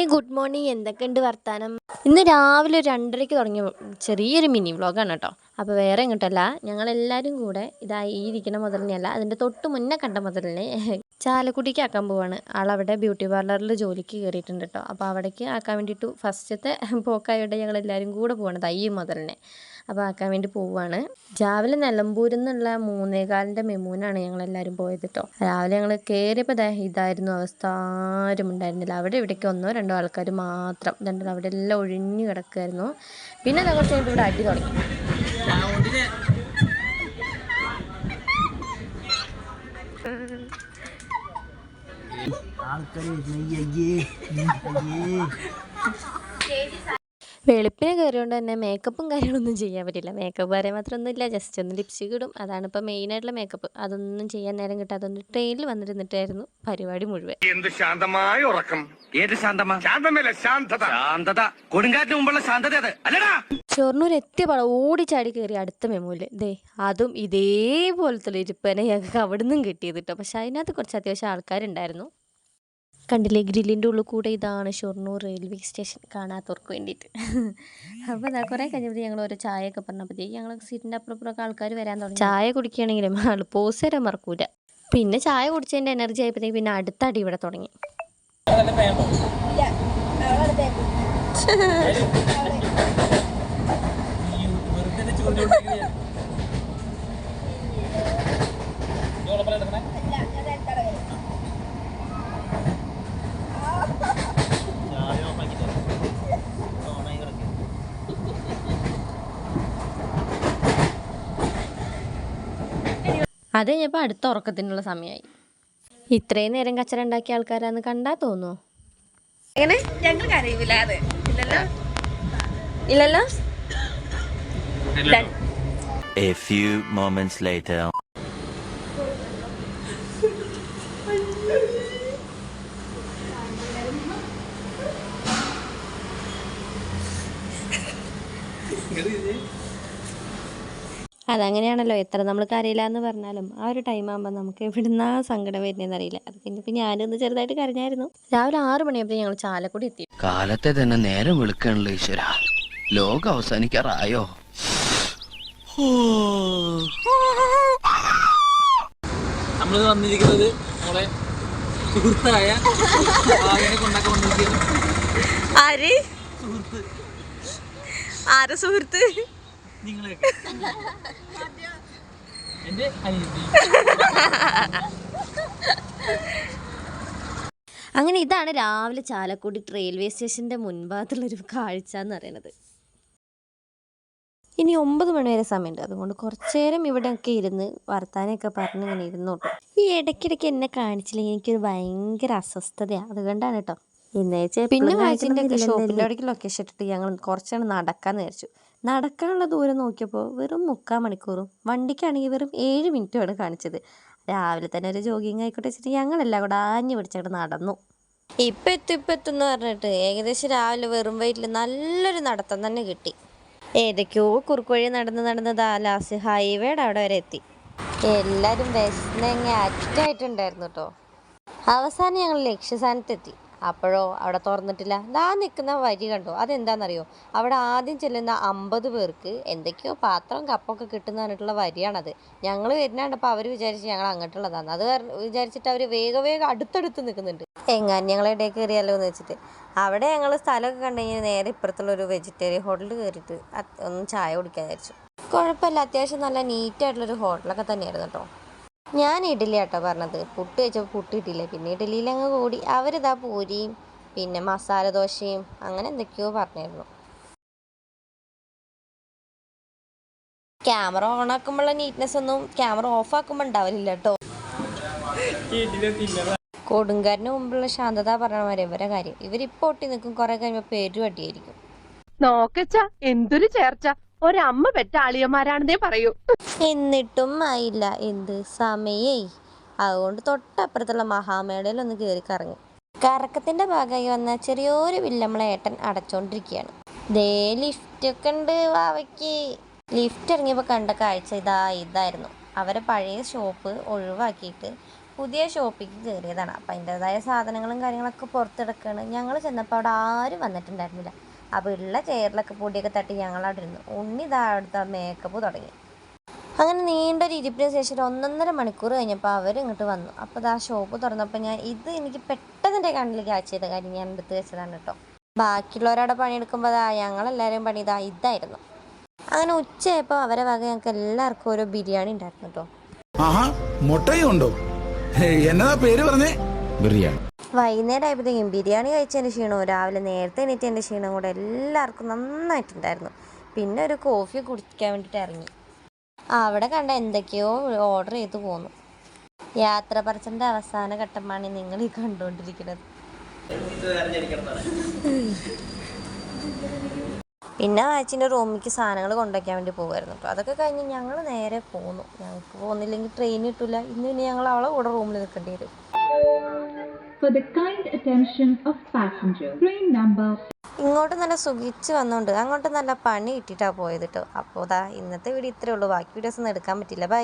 ഏ good morning എന്തൊക്കെയുണ്ട് വർത്താനം? ഇന്ന് രാവിലെ ഒരു രണ്ടരയ്ക്ക് തുടങ്ങിയ ചെറിയൊരു മിനി വ്ളോഗാണ് കേട്ടോ. അപ്പോൾ വേറെ ഇങ്ങോട്ടല്ല ഞങ്ങളെല്ലാവരും കൂടെ ഇതാ ഈ ഇരിക്കുന്ന മുതലിനെയല്ല അതിന്റെ തൊട്ട് മുന്നേ കണ്ട മുതലിനെ ചാലക്കുടിക്ക് ആക്കാൻ പോവാണ്. ആളവിടെ ബ്യൂട്ടി പാർലറിൽ ജോലിക്ക് കയറിയിട്ടുണ്ട് കേട്ടോ. അപ്പോൾ അവിടേക്ക് ആക്കാൻ വേണ്ടിയിട്ട് ഫസ്റ്റത്തെ പോക്കായോടെ ഞങ്ങളെല്ലാവരും കൂടെ പോകണം ഈ മുതലിനെ. അപ്പോൾ ആക്കാൻ വേണ്ടി പോവുകയാണ് രാവിലെ നിലമ്പൂരിൽ നിന്നുള്ള മൂന്നേകാലിന്റെ മെമൂനാണ് ഞങ്ങളെല്ലാവരും പോയത് കേട്ടോ രാവിലെ ഞങ്ങൾ കയറിയപ്പോൾ ഇതായിരുന്നു അവസ്ഥ. ആരും ഉണ്ടായിരുന്നില്ല. അവിടെ ഇവിടേക്ക് ഒന്നോ രണ്ടോ ആൾക്കാർ മാത്രം. രണ്ടോ അവിടെ എല്ലാം ഒഴിഞ്ഞു കിടക്കുമായിരുന്നു പിന്നെ ഞങ്ങൾ കുറച്ച് ഇവിടെ അടി തുടങ്ങി. ആൾക്കാർ വെളുപ്പിന് കയറിയോണ്ട് തന്നെ മേക്കപ്പും കാര്യങ്ങളൊന്നും ചെയ്യാൻ പറ്റില്ല. മേക്കപ്പ് വരെ മാത്രമൊന്നും ഇല്ല ജസ്റ്റ് ഒന്ന് ലിപ്സ്റ്റിക് ഇടും. അതാണ് ഇപ്പോൾ മെയിനായിട്ടുള്ള മേക്കപ്പ് അതൊന്നും ചെയ്യാൻ നേരം കിട്ടാതെ ഒന്ന് ട്രെയിനിൽ വന്നിരുന്നിട്ടായിരുന്നു പരിപാടി മുഴുവൻ. എന്ത് ശാന്തമായ ഉറക്കം. ഏത് ശാന്തമാ? ശാന്തമല്ല ശാന്തത. ശാന്തത. കൊടുങ്കാറ്റിന് മുമ്പുള്ള ശാന്തത അത്. അല്ലടാ! ഷൊർണൂർ എത്തിയ പാടെ ഓടിച്ചാടി കയറി അടുത്ത മെമ്മൂൽ. ദേ അതും ഇതേപോലത്തെ ഇരിപ്പനെ ഞങ്ങൾക്ക് അവിടെ നിന്നും കിട്ടിയത് കേട്ടോ പക്ഷെ അതിനകത്ത് കുറച്ച് അത്യാവശ്യം ആൾക്കാരുണ്ടായിരുന്നു. കണ്ടില്ലേ? ഗ്രില്ലിന്റെ ഉള്ളിൽ കൂടെ ഇതാണ് ഷൊർണൂർ റെയിൽവേ സ്റ്റേഷൻ കാണാത്തവർക്ക് വേണ്ടിയിട്ട്. അപ്പോൾ അതാ കുറേ കഴിഞ്ഞപ്പോൾ ഞങ്ങൾ ഓരോ ചായയൊക്കെ പറഞ്ഞപ്പോഴത്തേക്ക് ഞങ്ങൾ സീറ്റിന്റെ അപ്പുറപ്പുറമൊക്കെ ആൾക്കാർ വരാൻ തുടങ്ങി. ചായ കുടിക്കുകയാണെങ്കിലും ആൾ പോസ് തരാൻ മറക്കൂല. പിന്നെ ചായ കുടിച്ചതിന്റെ എനർജി ആയപ്പോഴത്തേക്ക് പിന്നെ അടുത്ത അടി ഇവിടെ തുടങ്ങി. അത് കഴിഞ്ഞപ്പോൾ അടുത്ത ഉറക്കത്തിനുള്ള സമയമായി ഇത്രയും നേരം കച്ചറ ഉണ്ടാക്കിയ ആൾക്കാരാന്ന് കണ്ടാ തോന്നുമോ എങ്ങനെ? ഞങ്ങൾ അതെ. ഇല്ലല്ലോ? ഇല്ലല്ലോ? A few moments later. അതങ്ങനെയാണല്ലോ. എത്ര നമ്മൾ കരയില്ല എന്ന് പറഞ്ഞാലും ആ ഒരു ടൈം ആകുമ്പോൾ നമുക്ക് എവിടുന്നാ സങ്കടം വരുന്നതെന്ന് അറിയില്ല. അത് പിന്നെ ഇപ്പം ഞാനൊന്ന് ചെറുതായിട്ട് കരഞ്ഞായിരുന്നു. രാവിലെ ആറ് മണിയാകുമ്പോൾ ഞങ്ങൾ ചാലക്കുടി എത്തി. കാലത്തെ തന്നെ നേരം വിളിക്കണല്ലോ ഈശ്വര. ലോകം അവസാനിക്കാറായോ? നമ്മൾ വന്നിരിക്കുന്നത് നമ്മളെ സുഹൃത്തായ ആര്? സുഹൃത്ത്. ആരെ സുഹൃത്ത്? നിങ്ങളെയൊക്കെ. എന്റെ അനിയത്തി അങ്ങനെ ഇതാണ് രാവിലെ ചാലക്കുടി റെയിൽവേ സ്റ്റേഷന്റെ മുൻഭാഗത്തുള്ളൊരു കാഴ്ച എന്ന് പറയുന്നത്. ഇനി ഒമ്പത് മണി വരെ സമയമുണ്ട്. അതുകൊണ്ട് കുറച്ചേരം ഇവിടെയൊക്കെ ഇരുന്ന് വർത്താനൊക്കെ പറഞ്ഞ് ഇങ്ങനെ ഇരുന്നു കേട്ടോ ഈ ഇടയ്ക്കിടയ്ക്ക് എന്നെ കാണിച്ചില്ലെങ്കിൽ എനിക്കൊരു ഭയങ്കര അസ്വസ്ഥതയാണ് അതുകൊണ്ടാണ് കേട്ടോ. ഇന്നേച്ച് പിന്നെ വായിച്ചിന്റെ ഷോപ്പിന്റെ അവിടേക്ക് ലൊക്കേഷൻ ഇട്ടിട്ട് ഞങ്ങൾ കുറച്ചാണ് നടക്കാന്ന് വിചാരിച്ചു. നടക്കാനുള്ള ദൂരം നോക്കിയപ്പോൾ വെറും മുക്കാൽ മണിക്കൂറും വണ്ടിക്കാണെങ്കിൽ വെറും ഏഴ് മിനിറ്റുമാണ് കാണിച്ചത്. രാവിലെ തന്നെ ഒരു ജോഗിങ് ആയിക്കോട്ടെ വെച്ചിട്ട് ഞങ്ങളെല്ലാം കൂടെ ആഞ്ഞു പിടിച്ചവിടെ നടന്നു. ഇപ്പം എത്തും ഇപ്പം എത്തും എന്ന് പറഞ്ഞിട്ട് ഏകദേശം രാവിലെ വെറും വയറ്റിൽ നല്ലൊരു നടത്തം തന്നെ കിട്ടി. ഏതൊക്കെയോ കുറുക്കുവഴി നടന്ന് നടന്ന് ദാലാസ് ഹൈവേയുടെ അവിടെ വരെ എത്തി. എല്ലാവരും വിശന്നെങ്ങി അറ്റായിട്ടുണ്ടായിരുന്നു കേട്ടോ അവസാനം ഞങ്ങൾ ലക്ഷ്യസ്ഥാനത്തെത്തി. അപ്പോഴോ അവിടെ തുറന്നിട്ടില്ല. ദാ നിൽക്കുന്ന വരി കണ്ടോ? അതെന്താണെന്നറിയോ അവിടെ ആദ്യം ചെല്ലുന്ന അമ്പത് പേർക്ക് എന്തൊക്കെയോ പാത്രം കപ്പൊക്കെ കിട്ടുന്ന പറഞ്ഞിട്ടുള്ള വരിയാണത്. ഞങ്ങൾ വരുന്നുണ്ടപ്പോൾ അവർ വിചാരിച്ച് ഞങ്ങൾ അങ്ങോട്ടുള്ളതാണ്. അത് വിചാരിച്ചിട്ട് അവർ വേഗം വേഗം അടുത്തടുത്ത് നിൽക്കുന്നുണ്ട്. എങ്ങാൻ ഞങ്ങളെ ഇടയിൽ കയറിയാലോ എന്ന് വെച്ചിട്ട്. അവിടെ ഞങ്ങൾ സ്ഥലമൊക്കെ കണ്ടു കഴിഞ്ഞാൽ നേരെ ഇപ്പുറത്തുള്ള ഒരു വെജിറ്റേറിയൻ ഹോട്ടലിൽ കയറിയിട്ട് ഒന്ന് ചായ കുടിക്കാൻ വിചാരിച്ചു. കുഴപ്പമില്ല. അത്യാവശ്യം നല്ല നീറ്റായിട്ടുള്ളൊരു ഹോട്ടലൊക്കെ തന്നെയായിരുന്നു കേട്ടോ. ഞാൻ ഇഡ്ഡലി ആട്ടോ പറഞ്ഞത്. പുട്ട് വെച്ചപ്പോൾ പുട്ട് കിട്ടിയില്ല പിന്നെ ഇഡ്ഡലിയിൽ അങ്ങ് കൂടി. അവരിതാ പൂരിയും പിന്നെ മസാല ദോശയും അങ്ങനെ എന്തൊക്കെയോ പറഞ്ഞിരുന്നു. ക്യാമറ ഓൺ ആക്കുമ്പോഴുള്ള നീറ്റ്നെസ് ഒന്നും ക്യാമറ ഓഫ് ആക്കുമ്പോൾ ഉണ്ടാവില്ല കേട്ടോ കൊടുങ്കാരന് മുമ്പുള്ള ശാന്തത പറഞ്ഞ മാതിരി ഇവരെ കാര്യം. ഇവരിപ്പോ ഒട്ടി നിൽക്കും കുറെ കഴിയുമ്പോൾ പേരുവട്ടിയായിരിക്കും നോക്കച്ച എന്തൊരു ചേർച്ച. ഒരമ്മ പെറ്റ അളിയന്മാരാണെന്നേ പറയൂ. എന്നിട്ടും ആയില്ല. എന്ത് സമയേ. അതുകൊണ്ട് തൊട്ടപ്പുറത്തുള്ള മഹാമേളയിൽ ഒന്ന് കയറി കറങ്ങി. കറക്കത്തിന്റെ ഭാഗമായി വന്ന ചെറിയൊരു വില്ലമ്മളെ ഏട്ടൻ അടച്ചോണ്ടിരിക്കുകയാണ്. ദേ ലിഫ്റ്റ് ഒക്കെ ഉണ്ട് വാവയ്ക്ക്. ലിഫ്റ്റ് ഇറങ്ങിയപ്പോൾ കണ്ട കാഴ്ച ഇതാ ഇതായിരുന്നു. അവരെ പഴയ ഷോപ്പ് ഒഴിവാക്കിയിട്ട് പുതിയ ഷോപ്പിക്ക് കയറിയതാണ് അപ്പം അതിന്റെതായ സാധനങ്ങളും കാര്യങ്ങളൊക്കെ പുറത്തെടുക്കുകയാണ് ഞങ്ങൾ ചെന്നപ്പോൾ അവിടെ ആരും വന്നിട്ടുണ്ടായിരുന്നില്ല. അപ്പോൾ ഉള്ള ചെയറിലൊക്കെ പൊടിയൊക്കെ തട്ടി ഞങ്ങളവിടെ ഇരുന്നു. ഉണ്ണി ഇതാ അവിടുത്തെ മേക്കപ്പ് തുടങ്ങി. അങ്ങനെ നീണ്ടൊരു ഇരിപ്പിന് ശേഷം ഒരു ഒന്നൊന്നര മണിക്കൂർ കഴിഞ്ഞപ്പോൾ അവർ ഇങ്ങോട്ട് വന്നു. അപ്പോൾ ഇതാ ഷോപ്പ് തുറന്നപ്പോൾ ഞാൻ ഇത് എനിക്ക് പെട്ടെന്നെ കണ്ണിലേക്ക് കാഴ്ച ചെയ്ത കാര്യം ഞാൻ എടുത്ത് വെച്ചതാണ് കേട്ടോ ബാക്കിയുള്ളവരവിടെ പണിയെടുക്കുമ്പോൾ അതാ ഞങ്ങളെല്ലാവരും പണി ഇതാ ഇതായിരുന്നു. അങ്ങനെ ഉച്ചയായപ്പോൾ അവരെ വക ഞങ്ങൾക്ക് എല്ലാവർക്കും ഓരോ ബിരിയാണി ഉണ്ടായിരുന്നു കേട്ടോ ആഹാ മുട്ടയും ഉണ്ടോ? എന്നതാ പേര് പറഞ്ഞേ? ബിരിയാണി. വൈകുന്നേരം ആയപ്പോഴത്തേക്കും ബിരിയാണി കഴിച്ചതിന്റെ ക്ഷീണവും രാവിലെ നേരത്തെ എണീറ്റതിന്റെ ക്ഷീണവും കൂടെ എല്ലാവർക്കും നന്നായിട്ടുണ്ടായിരുന്നു. പിന്നെ ഒരു കോഫി കുടിക്കാൻ വേണ്ടിയിട്ട് ഇറങ്ങി. അവിടെ കണ്ട എന്തൊക്കെയോ ഓർഡർ ചെയ്ത് പോന്നു. യാത്ര പറച്ചിന്റെ അവസാന ഘട്ടമാണ് നിങ്ങൾ ഈ കണ്ടുകൊണ്ടിരിക്കുന്നത്. പിന്നെ അച്ഛന്റെ റൂമിലേക്ക് സാധനങ്ങൾ കൊണ്ടുവയ്ക്കാൻ വേണ്ടി പോകുമായിരുന്നു കേട്ടോ അതൊക്കെ കഴിഞ്ഞ് ഞങ്ങൾ നേരെ പോന്നു. ഞങ്ങൾക്ക് പോകുന്നില്ലെങ്കിൽ ട്രെയിൻ കിട്ടില്ല ഇന്ന് പിന്നെ ഞങ്ങൾ അവളെ കൂടെ റൂമിൽ നിൽക്കേണ്ടി വരും. The kind attention of passengers, train number ഇങ്ങോട്ട് നല്ല സുഖിച്ച് വന്നോണ്ട്. അങ്ങോട്ട് നല്ല പണി കിട്ടിയിട്ടാണ് പോയത് കേട്ടോ അപ്പോൾ ഇന്നത്തെ വീഡിയോ ഇത്രേ ഉള്ളൂ. ബാക്കി വീഡിയോസ് ഒന്നും എടുക്കാൻ പറ്റില്ല. ബൈ